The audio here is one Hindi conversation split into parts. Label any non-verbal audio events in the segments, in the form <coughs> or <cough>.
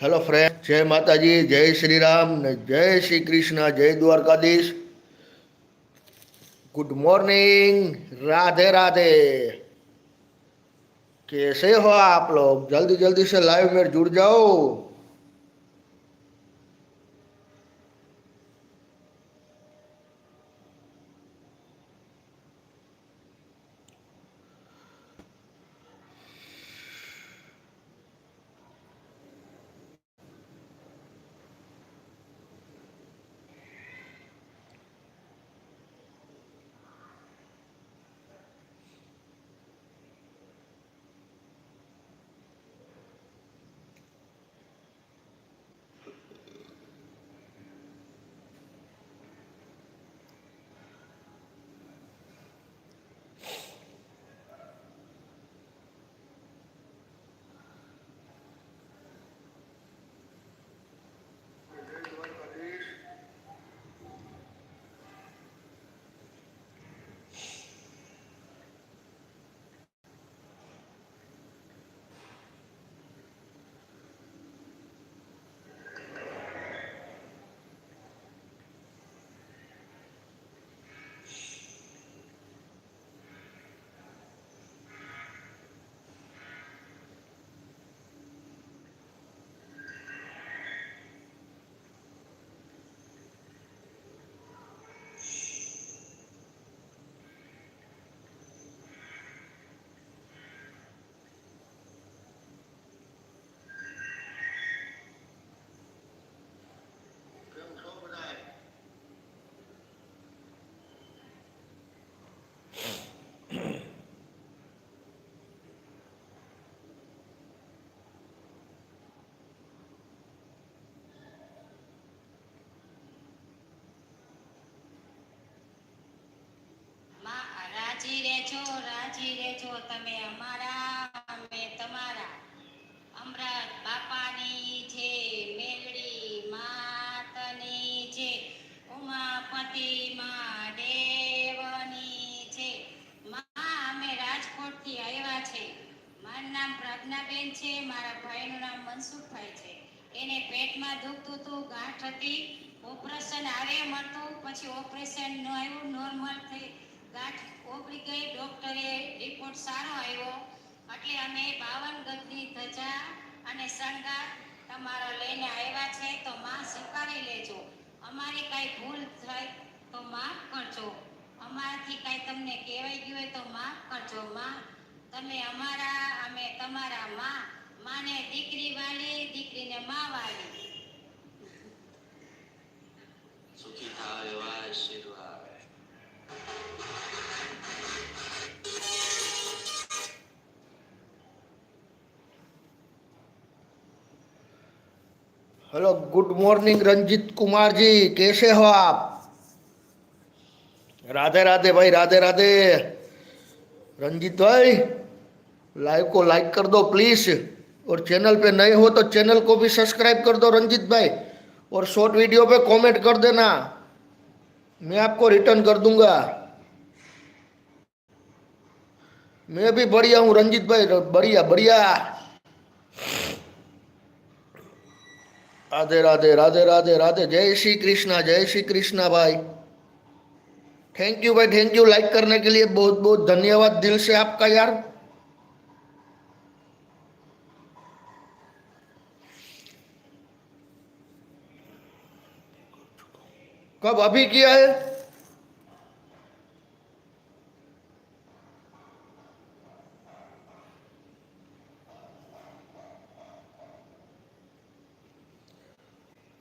હેલો ફ્રેન્ડ જય માતાજી જય શ્રી રામ ને જય શ્રી કૃષ્ણ જય દ્વારકાધીશ गुड मॉर्निंग राधे राधे कैसे हो आप लोग जल्दी जल्दी से लाइव में जुड़ जाओ રાજી રેજો રાજી રેજો તમે અમારા, અમે તમારા. અમરત બાપાની જે મેલડી માતની જે ઉમાપતિ મહાદેવની છે માં અમે રાજકોટથી આવ્યા છે. મારું નામ પ્રજ્ઞાબેન છે, મારા ભાઈનું નામ મનસુખભાઈ છે. એને પેટમાં દુખતું હતું, ગાંઠ હતી. ઓપરેશન આવે મળતું, પછી ઓપરેશન ન આવ્યું નોર્મલ થઈ. ગાંઠ ઓગળી ગઈ, ડોક્ટરે રિપોર્ટ સારો આવ્યો એટલે અમે બાવન ગજની ધજા અને શણગાર તમારો લઈને આવ્યા છે, તો માં સ્વીકારી લેજો. અમારી કાંઈ ભૂલ થાય તો માફ કરજો. અમારાથી કાંઈ તમને કહેવાય ગયું હોય તો માફ કરજો, માં. તમે અમારા, અમે તમારા માં. માને દીકરી વાલી, દીકરીને માં વાલી. Hello, good morning Ranjeet Kumar ji, कैसे हो आप? राधे राधे भाई, राधे राधे। रंजीत भाई लाइव को लाइक कर दो प्लीज़ और चैनल पे नए हो तो चैनल को भी सब्सक्राइब कर दो रंजीत भाई। और शॉर्ट वीडियो पे कमेंट कर देना। मैं आपको रिटर्न कर दूँगा। मैं भी बढ़िया हूँ रंजीत भाई, बढ़िया बढ़िया। राधे राधे राधे राधे राधे। जय श्री कृष्णा, जय श्री कृष्णा भाई। थैंक यू भाई थैंक यू लाइक करने के लिए बहुत बहुत धन्यवाद दिल से आपका यार। कब अभी किया है?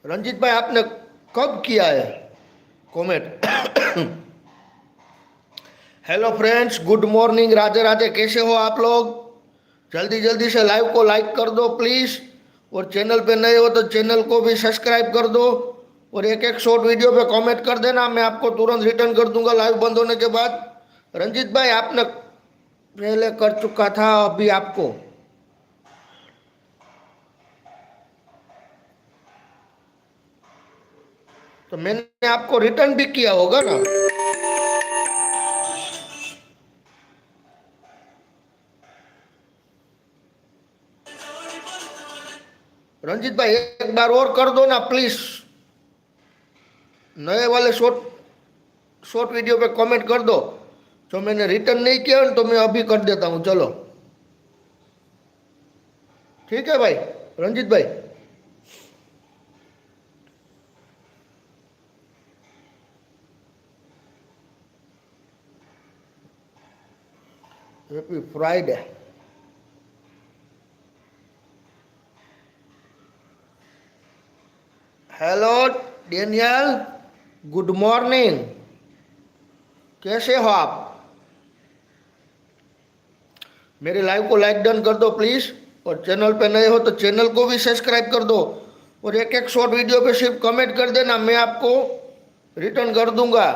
रंजीत भाई, आपने कब किया है? Comment hello friends good morning Radhe Radhe, कैसे हो आप लोग? जल्दी जल्दी से लाइव को लाइक कर दो प्लीज़ और चैनल पे नए हो तो चैनल को भी सब्सक्राइब कर दो. और एक एक शॉर्ट वीडियो पे कमेंट कर देना, मैं आपको तुरंत रिटर्न कर दूँगा लाइव बंद होने के बाद. रंजीत भाई, आपने पहले कर चुका था, अभी आपको तो मैंने आपको रिटर्न भी किया होगा ना। रंजीत भाई, एक बार और कर दो ना प्लीज़ नए वाले शॉर्ट शॉर्ट वीडियो पे कमेंट कर दो। जो मैंने रिटर्न नहीं किया तो मैं अभी कर देता हूँ, चलो। ठीक है भाई, रंजीत भाई। Happy Friday hello Daniel good morning कैसे हो आप? मेरे लाइव को लाइक डन कर दो प्लीज़ और चैनल पे नए हो तो चैनल को भी सब्सक्राइब कर दो. और एक एक शॉर्ट वीडियो पे सिर्फ़ कमेंट कर देना, मैं आपको रिटर्न कर दूँगा.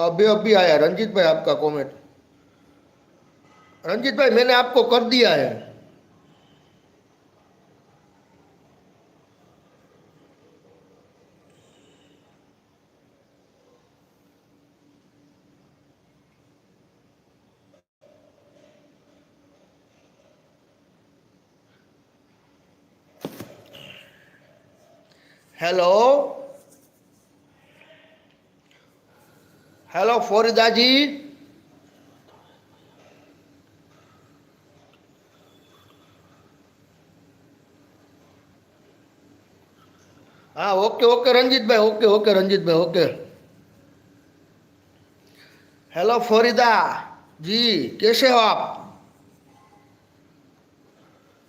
अभी अभी आया रंजीत भाई आपका कमेंट रंजीत भाई, मैंने आपको कर दिया है। हेलो? हेलो फरीदा जी हाँ ओके ओके रंजीत भाई ओके ओके रंजीत भाई ओके हेलो फरीदा जी कैसे हो आप?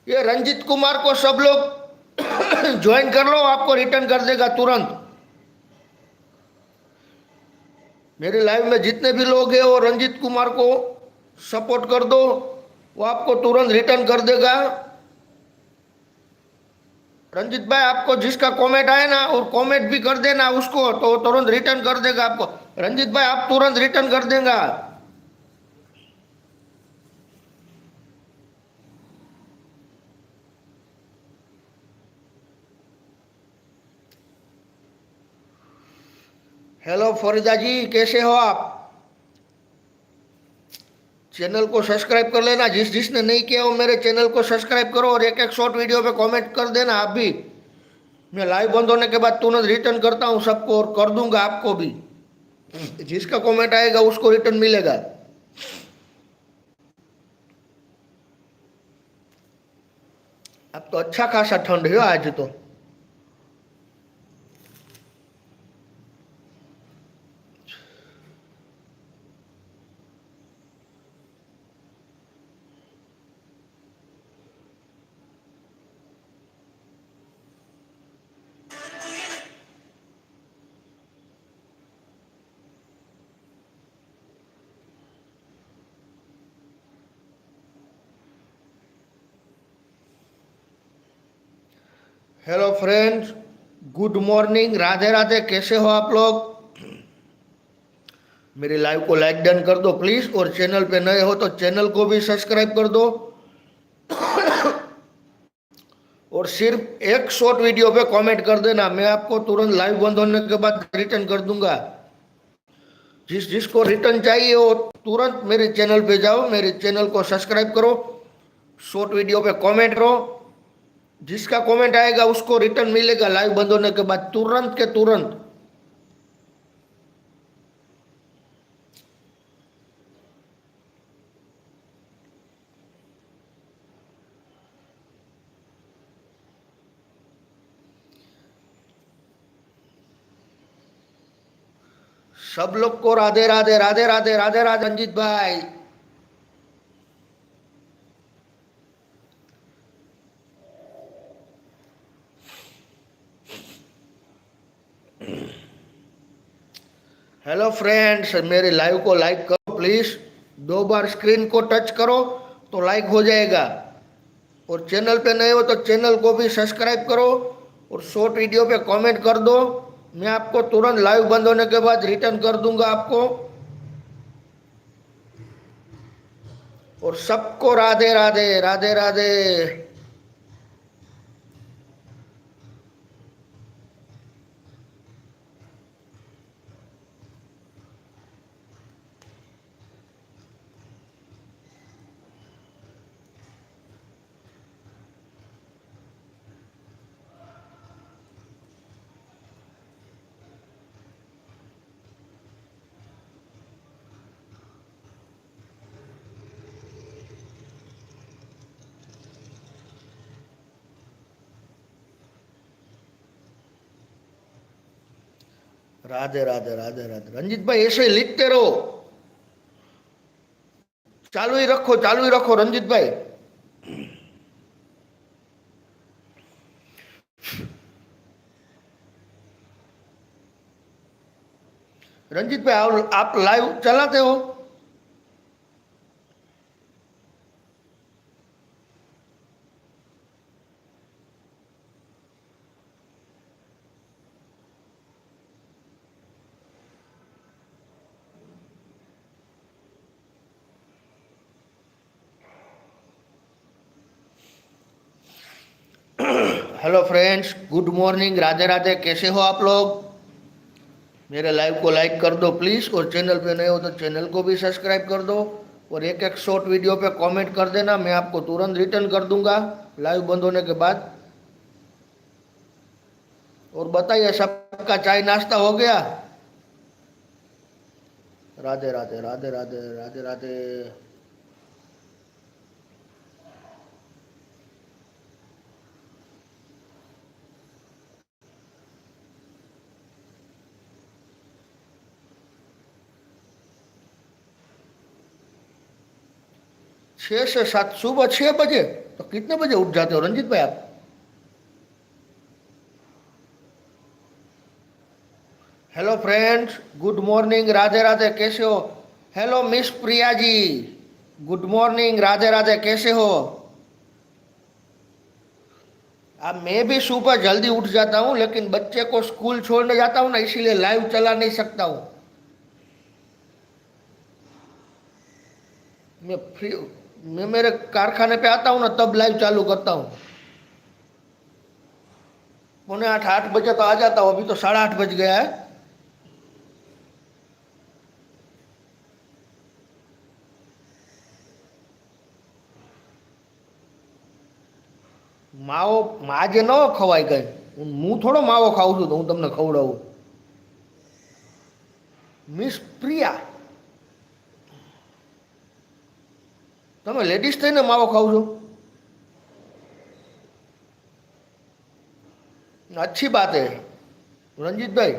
ये रंजीत कुमार को सब लोग <coughs> ज्वाइन कर लो, आपको रिटर्न कर देगा तुरंत। मेरे लाइव में जितने भी लोग हैं, वो रंजीत कुमार को सपोर्ट कर दो, वो आपको तुरंत रिटर्न कर देगा। रंजीत भाई, आपको जिसका कमेंट आए ना, और कमेंट भी कर देना उसको तो तुरंत रिटर्न कर देगा आपको। रंजीत भाई, आप तुरंत रिटर्न कर देगा। हेलो फरीदा जी, कैसे हो आप? चैनल को सब्सक्राइब कर लेना। जिस जिसने नहीं किया वो मेरे चैनल को सब्सक्राइब करो और एक एक शॉर्ट वीडियो पे कमेंट कर देना आप भी। मैं लाइव बंद होने के बाद तुरंत रिटर्न करता हूँ सबको और कर दूँगा आपको भी। जिसका कमेंट आएगा, उसको रिटर्न मिलेगा। अब तो अच्छा खासा ठंड है आज तो। Hello friends good morning Radhe Radhe. कैसे हो आप लोग? मेरे लाइव को लाइक डन कर दो प्लीज़ और चैनल पे नए हो तो चैनल को भी सब्सक्राइब कर दो. और सिर्फ़ एक शॉर्ट वीडियो पे कमेंट कर देना. मैं आपको तुरंत लाइव बंद होने के बाद रिटर्न कर दूँगा. जिस, जिसको रिटर्न चाहिए वो तुरंत मेरे चैनल पे जाओ. मेरे चैनल को सब्सक्राइब करो. शॉर्ट वीडियो पे कमेंट करो. जिसका कमेंट आएगा उसको रिटर्न मिलेगा लाइव बंद होने के बाद, तुरंत के तुरंत। सब लोग को राधे राधे राधे राधे राधे राधे, रंजीत भाई हेलो फ्रेंड्स मेरे लाइव को लाइक करो प्लीज़ दो बार स्क्रीन को टच करो तो लाइक हो जाएगा। और चैनल पे नए हो तो चैनल को भी सब्सक्राइब करो और शॉर्ट वीडियो पे कमेंट कर दो। मैं आपको तुरंत लाइव बंद होने के बाद रिटर्न कर दूँगा आपको। और सबको राधे राधे राधे राधे। राधे राधे राधे राधे। रंजीत भाई, ऐसे ही लिखते रहो। चालू ही रखो, चालू ही रखो, रंजीत भाई रंजीत भाई आप, आप लाइव चलाते हो hello friends good morning Radhe Radhe. कैसे हो आप लोग? मेरे लाइव को लाइक कर दो प्लीज़ और चैनल पे नए हो तो चैनल को भी सब्सक्राइब कर दो. और एक एक शॉर्ट वीडियो पे कमेंट कर देना. मैं आपको तुरंत रिटर्न कर दूँगा. लाइव बंद होने के बाद. और बताइए, सबका चाय नाश्ता हो गया? राधे राधे राधे राधे राधे राधे. छः से सात सुबह छः बजे तो कितने बजे उठ जाते हो रंजीत भाई आप? Hello friends good morning Radhe Radhe, कैसे हो? Hello miss Priya ji good morning Radhe Radhe, कैसे हो? अब मैं भी सुबह जल्दी उठ जाता हूँ, लेकिन बच्चे को स्कूल छोड़ने जाता हूँ ना, इसीलिए लाइव चला नहीं सकता हूँ। मैं फ्री मैं मेरे कारखाने पे आता हूँ ना तब लाइव चालू करता हूँ पौने आठ आठ बजे तो आ जाता हूँ अभी तो साढ़े आठ बज गया है માવો આજે ન ખવાય કઈ હું થોડો માવો ખાઉં છું તો હું તમને ખવડાવું મિસ પ્રિયા તમે લેડીઝ થઈને માવો ખાવ છો अच्छी बात है रंजीत भाई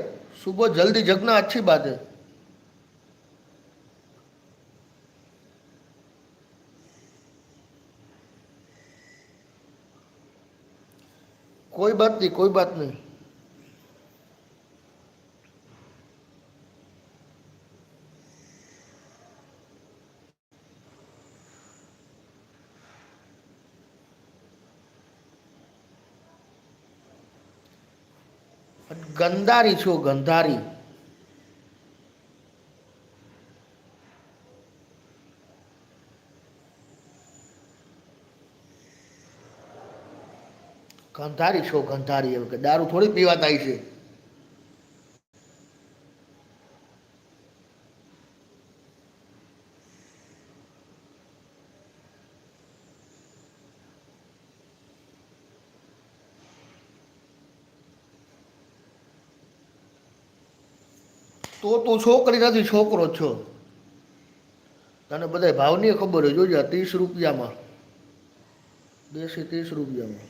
सुबह जल्दी जगना अच्छी बात है कोई बात नहीं कोई बात नहीं ગંધારી છો ગંધારી. ગંધારી છો ગંધારી. એવું કે દારૂ થોડી પીવાતા છે તો તું છોકરી નથી છોકરો જ છો તને બધા ભાવની ખબર હોય જોજે ત્રીસ રૂપિયામાં દેશી ત્રીસ રૂપિયામાં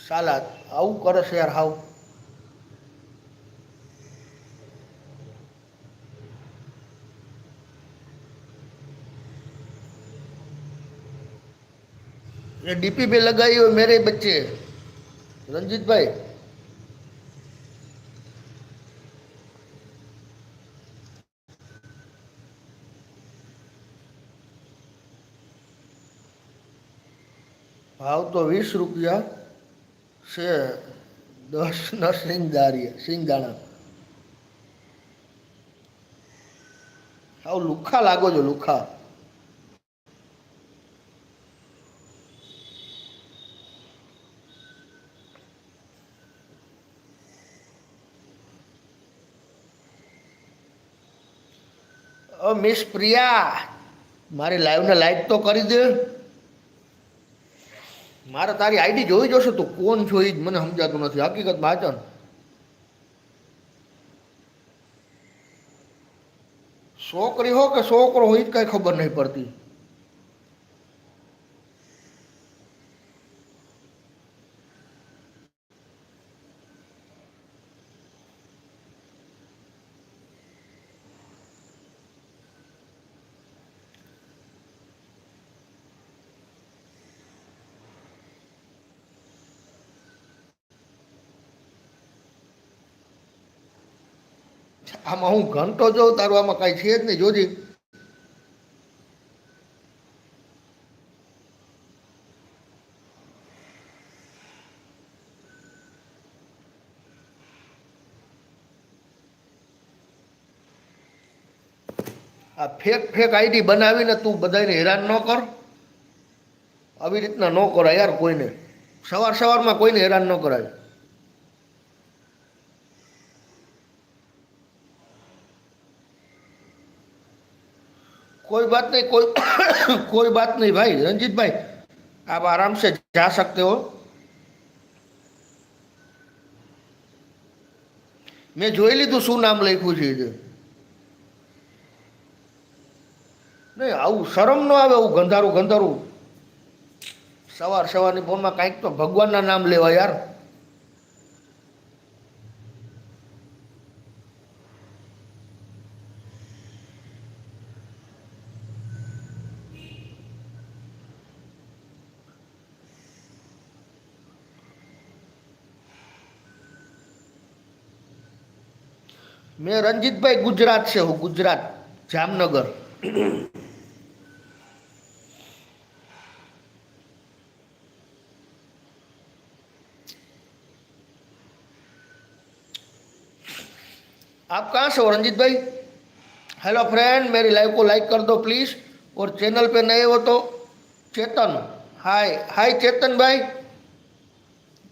સાલા આવું કરે છે યાર હાવ ये डीपी पे लगाई हो मेरे बच्चे रंजीत भाई ભાવ તો વીસ રૂપિયા છે દસ ન સિંગદારી સિંગદાણા હાવ લુખા લાગો છો, લુખા. મિસ પ્રિયા, મારી લાઈવને લાઈક તો કરી દે. મારે તારી આઈડી જોઈ જોશે તું કોણ છો એ જ મને સમજાતું નથી. હકીકત વાંચન. છોકરી હો કે છોકરો હોય જ કઈ ખબર નહીં પડતી. આમાં હું ઘંટો જોઉં, તારું આમાં કાંઈ છે જ નહીં. જોજી. આ ફેક ફેક આઈડી બનાવીને તું બધાને હેરાન ન કર. આવી રીતના ન કરાય યાર કોઈને. સવાર સવારમાં કોઈને હેરાન ન કરાય. कोई बात नहीं कोई <coughs> कोई बात नहीं भाई रंजीत भाई आप आराम से जा सकते हो મેં જોઈ લીધું શું નામ લખ્યું છે એ જે. નહીં આવું શરમ ન આવે આવું ગંધારું ગંધારું સવાર સવારની ફોનમાં કાંઈક તો ભગવાનના નામ લેવા યાર मैं रंजीत भाई गुजरात से हूँ, गुजरात, जामनगर। आप कहाँ से हो रंजीत भाई? हेलो फ्रेंड मेरी लाइव को लाइक कर दो प्लीज़ और चैनल पे नए हो तो चेतन हाय हाय चेतन भाई।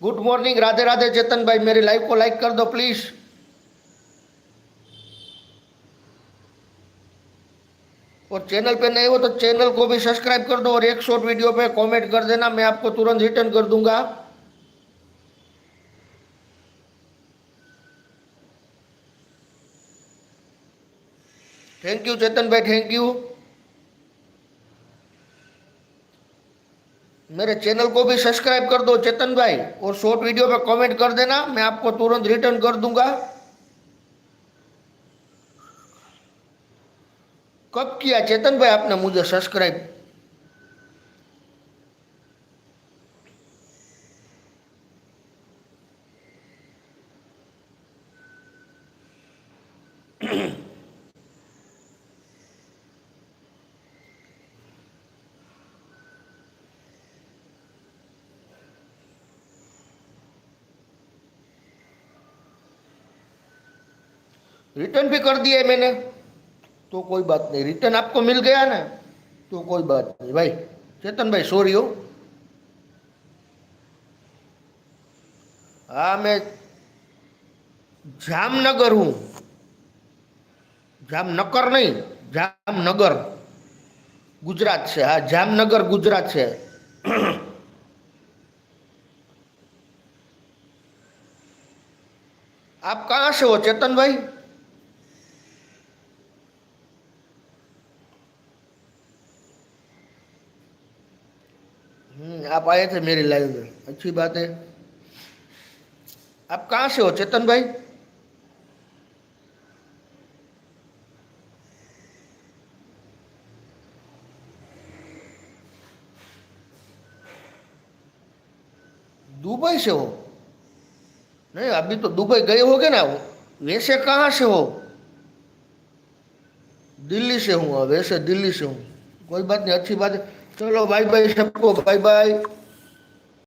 गुड मॉर्निंग राधे राधे चेतन भाई, मेरी लाइव को लाइक कर दो प्लीज़ और चैनल पे नए हो तो चैनल को भी सब्सक्राइब कर दो और एक शॉर्ट वीडियो पे कमेंट कर देना, मैं आपको तुरंत रिटर्न कर दूँगा। थैंक यू चेतन भाई थैंक यू मेरे चैनल को भी सब्सक्राइब कर दो चेतन भाई और शॉर्ट वीडियो पे कमेंट कर देना, मैं आपको तुरंत रिटर्न कर दूँगा। कब किया? चेतन भाई आपने मुझे सब्सक्राइब रिटर्न भी कर दिया है मैंने। तो कोई बात नहीं। रिटर्न आपको मिल गया ना तो कोई बात नहीं। भाई, चेतन भाई सॉरी हो। हाँ मैं जामनगर हूँ। जामनगर नहीं, जामनगर। गुजरात से हाँ जामनगर गुजरात से। आप कहाँ से हो चेतन भाई? आप आए थे मेरी लाइव में। अच्छी बात है। आप कहाँ से हो, चेतन भाई? दुबई से हो? नहीं, अभी तो दुबई गए होगे ना वैसे कहाँ से हो? दिल्ली से हूँ, वैसे दिल्ली से हूँ। कोई बात नहीं, अच्छी बात है। ચલો બાય બાય સબકો બાય બાય